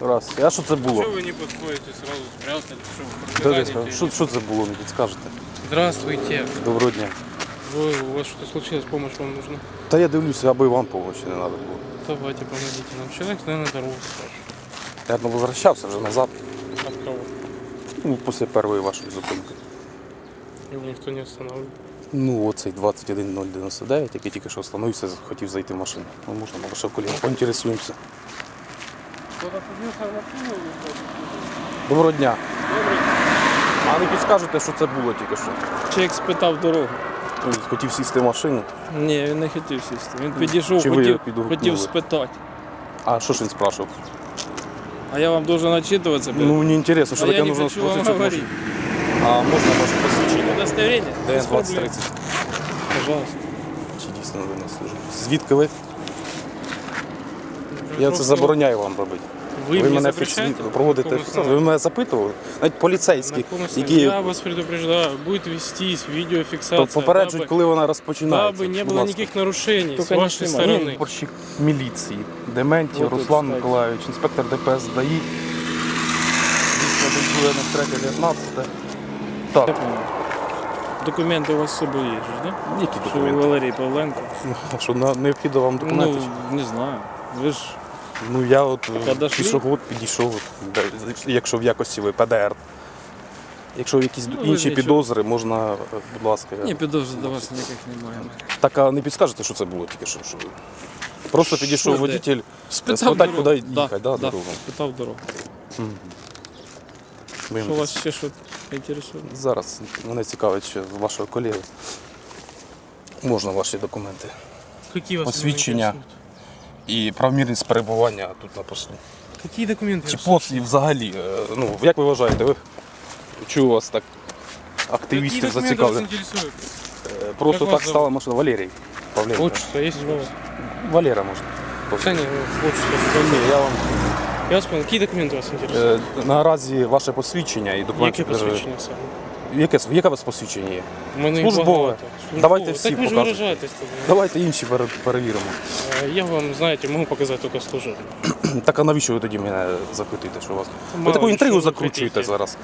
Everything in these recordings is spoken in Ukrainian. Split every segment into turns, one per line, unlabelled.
Раз. А що це було?
Что вы не подходите, сразу спрятали? Что вы
Та десь,
партизаните?
Що, що це було, не підскажете?
Здравствуйте.
Доброго дня.
Вы, у вас что-то случилось, помощь вам нужна?
Та я дивлюся, аби вам помочі не треба було.
Давайте, помогите нам. Человек, наверное, дорогу спрашивает.
Я ну, возвращався вже назад,
От кого?
ну, після першої вашої зупинки.
Его никто не останавливает.
Ну, оцей 21099, який тільки що встановився, хотів зайти в машину. Ну, можна, ми ще колеги поінтересуємося. Доброго дня. А не підскажете, що це було тільки що?
Чоловік спитав дорогу.
Ну, Хотів сісти в машину.
Ні, він не хотів сісти. Він підійшов,
Чи ви
хотів,
підгукнули?
хотів спитати.
А що ж він спрашивав?
А я вам должен отчитываться? блин?
Ну, мені цікаво, що
а я
таке
не
нужно
хочу вам
спросити. щоб
говорить.
А можна ваше посвідчення?
Удостоверение? Без
ДН
проблем.
2030.
Пожалуйста.
Чи дійсно ви на службі? Звідки ви? Я це забороняю вам робити.
Вы,
ви
мне
мене
запрещаете?
фікс- проводите
Какого
фіксацію. Ви мене запитували? Навіть поліцейські,
Знакомый с вами.
які
Я вас предупреждаю, будет вестись видеофиксация.
попереджують,
дабы-
коли вона розпочинається.
Дабы не
Будь
было
ласка.
никаких нарушений с
Только не
вашей
снимай.
стороны.
Борщик міліції, Дементів
Вот тут,
Руслан
кстати.
Миколаївич, інспектор ДПС ДАІ. Дійсно, дежурне 3 19 Так,
Я понял. Документи у вас з собою є, ж, да?
які
Що ви
документи?
Валерій Павленко?
Ну, Що на- необхідно вам документи?
Ну, не знаю. Ви ж
Ну я от е,
Подошли?
пішоход підійшов, якщо в якості ви ПДР. Якщо якісь
Ну,
інші
нічого.
підозри, можна, е, будь ласка.
ні, підозри до вас ніяких немає.
Так, а не підскажете, що це було тільки що? що? Просто підійшов
Що, де?
водитель,
Спитав
спитати,
дорогу.
куди
Да,
їхати, да,
да,
дорогу.
Спитав дорогу.
Ви
Що вас ще що інтересує?
Зараз мене цікавить ще вашого колеги. Можна ваші документи.
Какие вас
Посвідчення
интересуют?
І правомірність перебування тут на посту.
Какие документы?
Чи
вас
пост і взагалі, е, ну, як ви вважаєте, ви чую вас так
Какие
активістів
документы вас
зацікавили?
интересуют?
Е, Просто
Як вас
так стала машина. Валерій. Павленко.
Отчество есть у вас?
Валера можна.
Да не, ну, отчество.
Ні, я вам
Я вас понял. Какие документы вас интересуют?
е, наразі ваше посвідчення і документи.
Яке посвідчення саме?
Яке, яке у вас посвідчення є?
У мене їх
Службове.
багато.
Давайте всі
Так ви ж виражаєтесь.
Давайте інші пере- перевіримо.
Е, Я вам, знаєте, можу показати тільки служебне.
Так а навіщо ви тоді мене запитуєте, що у вас? Ви таку інтригу
що ви
закручуєте зараз.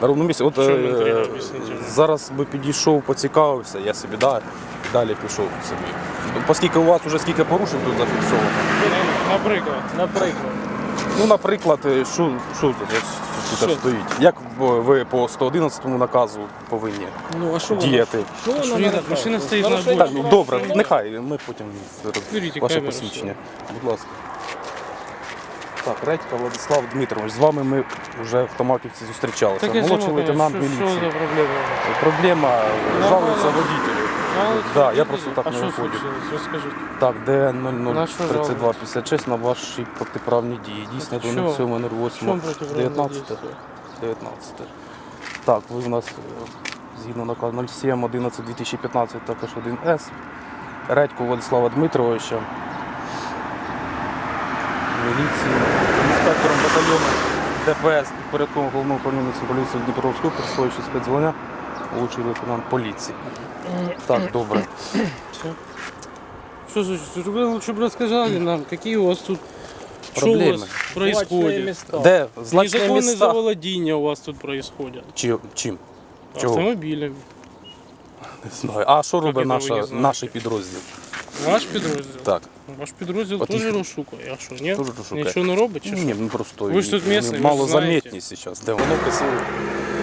На ровному місці. От
чому
е,
інтрига, об'ясніть?
зараз би підійшов, поцікавився, я собі да, далі пішов собі. Оскільки у вас вже скільки порушень тут зафіксовано.
Наприклад.
Наприклад.
Ну, наприклад, е, що, що тут, тут стоїть? Як ви- по 111 наказу повинні
Ну, а що
діяти?
Що воно
Що ні, так, машина стоїть на
Нарушення
Так, ну добре, нехай, ми потім
Беріть
ваше
камеру,
посвідчення. Будь ласка. Так, Редька Владислав Дмитрович, з вами ми вже в Томаківці зустрічалися.
Так
Молодший лейтенант
що-
міліції.
Що за проблема?
Проблема
Ну,
жалується
Жалується
Да, я просто так
а
не виходжу.
Розкажіть.
Так,
що
003256 на ваші протиправні дії. Дійсно, до
В
07.08. 19. 19. Так, ви у нас е, згідно наказу 07 11 2015 також 1С. Редько Владислава Дмитровича. Міліції, інспектором батальйону ДПС підпорядкового головного управління поліції Дніпровської представляючи спецзвання, молодший лейтенант поліції. Так, добре.
Все. Что случилось? Вы лучше бы рассказали нам, какие у вас тут что у
Проблемы.
вас происходит.
міста.
Де значні
Незаконные
міста?
заволодения у вас тут происходят.
Чи, чим? Чого?
Автомобилями.
Не знаю. А що робить
це ви не
наша,
знаєте?
наш підрозділ?
Ваш підрозділ?
Так.
Ваш підрозділ
От
теж
їх-
розшукує. А що, ні?
Теж розшукує.
Нічого не робить чи що?
Ні, ну просто
Ви ж тут
вони
місцеві, ви
мало
ж знаєте.
заметні зараз. Де воно писали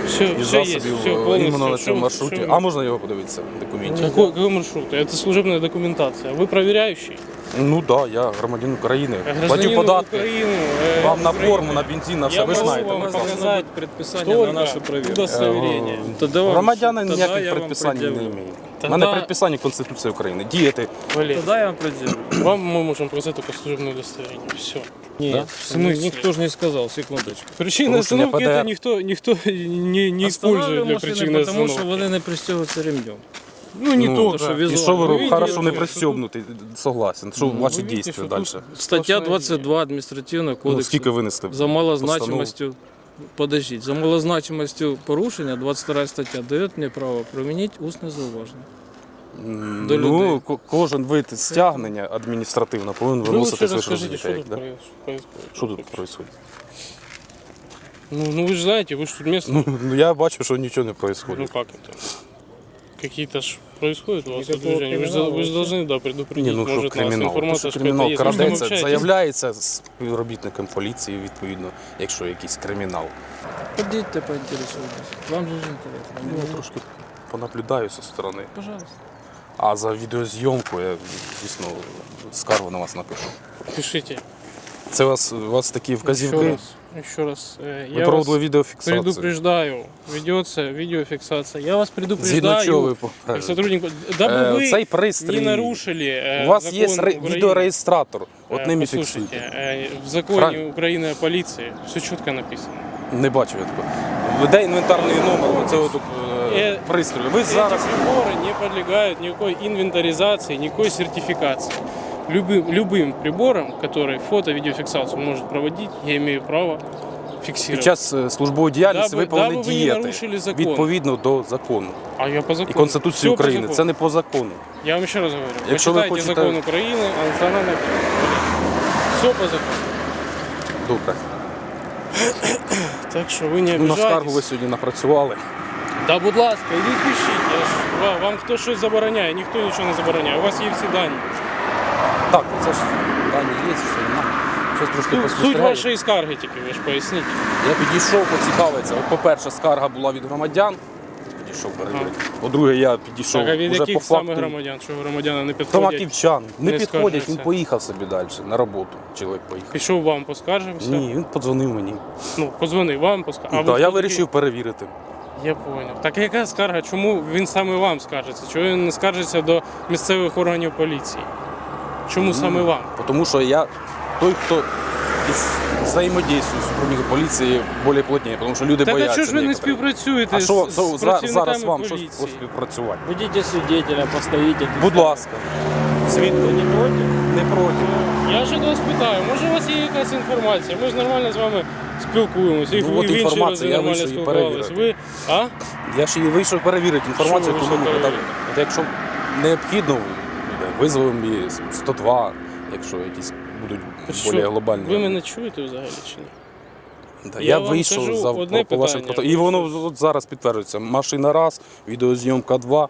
Все,
і
все есть,
засобів
все
е,
полностью.
іменно на
Що-
цьому маршруті.
що-
А можна його подивитися в документі?
Какой, какой маршрут? Это служебная документация. Вы проверяющий?
Ну так, да, я громадянин України. Платю
Гражданин
податки.
Украины, э,
Вам на
Украины.
форму, на бензин, на все.
Я
Ви ж
можу
знаєте.
вам
ми
показати.
знаємо.
Показать предписание
Только
на нашу проверку.
удостоверение.
Тогда вам-
Громадянин
тогда
ніяких
я вам
предписань не
пред'явлю.
має. У
Тогда-
мене предписання Конституції України. Діяти.
Валерий,
Тогда я вам предъявлю.
вам мы можем показать только служебное удостоверение. Все.
Нет,
Да?
в смысле? никто же не сказал, секундочку.
Причина
Порушення
остановки
ПДР.
это никто, никто не, не использует для причины
потому що
остановки.
вони не пристегуються ремнем.
Ну не
Ну,
только.
що
І
візуально.
що ви
Ви
робите? Хорошо,
видите,
не
що
пристебнутий, согласен. Що ваші
видите,
дії
що
далі?
тут
Стаття
сплошная
22 адміністративного
Ну,
кодексу.
скільки винесли?
За малозначимостю, подождіть, за малозначимостю порушення, 22 стаття, дає мені право примінити усне зауваження.
М,
До
ну,
людей.
ко- кожен вид стягнення адміністративно повинен
Вы лучше
виноситись ви ж
расскажите,
розумієте,
что
як,
тут
да?
проис- происходит.
Що тут відбувається?
Ну, ну вы же знаете, вы же тут местный.
Ну, ну, я бачу, що нічого не
Ну
відбувається.
как это? Какие-то ж происходят у вас тут
Никакого
движения. Вы же,
криминала
вы же
вообще.
должны, да, предупредить,
Ні, ну що
может, нас
кримінал? То,
информация,
що
что
кримінал
это есть. Вы с ним
крадеться,
общаетесь?
заявляється співробітником поліції, відповідно, якщо якийсь кримінал.
Ходите, поинтересуйтесь. Вам же же интересно.
Ну, я трошки понаблюдаю зі сторони.
Пожалуйста.
А за відеозйомку я дійсно скаргу на вас напишу.
Пишите.
Це у вас, у вас такі
Еще
вказівки?
раз, еще раз. э,
Ви
Я
проводили
вас
відеофіксацію.
предупреждаю. Ведется видеофиксация. Я вас
Згідно
предупреждаю.
чого ви
Как
попередили?
сотрудник, дабы
Е,
вы
Цей пристрій.
не нарушили э,
У вас є
закон
ре-
Украины.
відеореєстратор. От
Э,
ним і
Послушайте,
фіксуйте.
э, в законе
Правильно.
Украины о полиции все четко написано.
Не бачу я такого. Веде інвентарний номер оцього тут, е,
Е,
пристрою. Ви
Эти
зараз
приборы не подлегают никакой инвентаризации, никакой сертификации. Любым, любым прибором, который фото-видеофиксацию может проводить, я имею право фиксировать.
під час е, службової діяльності
Даби-
ви повинні
даби ви не
діяти
нарушили закон.
відповідно до закону
А я по
і
закону.
Конституції
Всё по
України.
закону.
Це не по закону.
Я вам еще раз говорю.
Якщо ви
Почитайте
хочете-
закон Украины о национальной Все по закону.
Добре.
Так що ви не
Ну, на
обижайтесь.
скаргу ви сьогодні напрацювали.
Да, будь ласка, ідіть пишіть. Я ж, ва- вам хто щось забороняє, ніхто нічого не забороняє. У вас є всі дані.
Так, це ж дані є, все нема. Щось трошки
Суть, суть
поспостерігаю.
вашої скарги тільки, ви ж поясніть.
Я підійшов поцікавитися. От, по-перше, скарга була від громадян. Підійшов перевірити. По-друге, я підійшов
Так, а від
уже
яких
факту.
саме громадян, що громадяни не підходять?
Громадівчан. Не,
не
підходять, він
скаржаться.
поїхав собі далі на роботу. Чоловік поїхав.
Пішов вам, поскаржився.
Ні, він подзвонив мені.
Ну, позвонив вам, поскаржився.
Ну, так, я вирішив перевірити.
Я поняв. Так яка скарга? Чому він саме вам скаржиться? Чому він не скаржиться до місцевих органів поліції? Чому саме вам?
Тому що я той, хто із взаємодійствує з сотрудниками поліції більш плотніше, тому що люди
Так а
бояться.
чого ж ви не співпрацюєте
А що
з, з
за- зараз вам щось
поліції?
поспівпрацювати?
Будете свидетеля, постоите.
Будь ласка, свідки
не против?
не проти.
Я ж до вас питаю, може у вас є якась інформація? Ми ж нормально з вами спілкуємося. І
Ну, от інформація, я
нормально
вийшов її
спілкувалися. Ви, а?
Я ж і вийшов перевірити інформацію,
перевірити?
От Якщо необхідно, буде, визовемо і 102, якщо якісь будуть
Що,
більш глобальні.
Ви мене чуєте взагалі чи ні?
Да,
Я
я
вам
вийшов
кажу
за
одне
по, по вашим
питання.
І воно от зараз підтверджується. Машина раз, відеозйомка два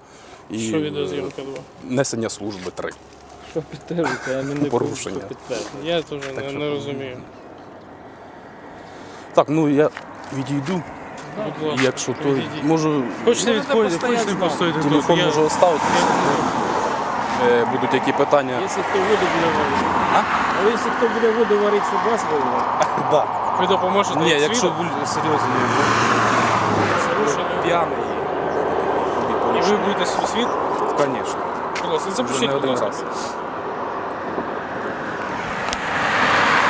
і
Що відеозйомка 2?
несення служби три.
Що підтримуєте, а не
Порушення.
Я теж не,
що-
не розумію.
Так, ну я відійду.
Будь ласка,
Якщо то можу
Хочете відходити, хочете постояти
телефон можу оставити. Е, Будуть які питання.
Якщо хто воду буде варити.
А?
А якщо хто буде воду варити, щоб вас вивели?
Да.
Ви допоможете
Ні, якщо
свідок?
серйозно, п'яний.
І ви будете світ?
Звісно. Просто
запишіть, будь ласка.